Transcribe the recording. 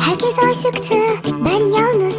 Herkes aşıktı, ben yalnız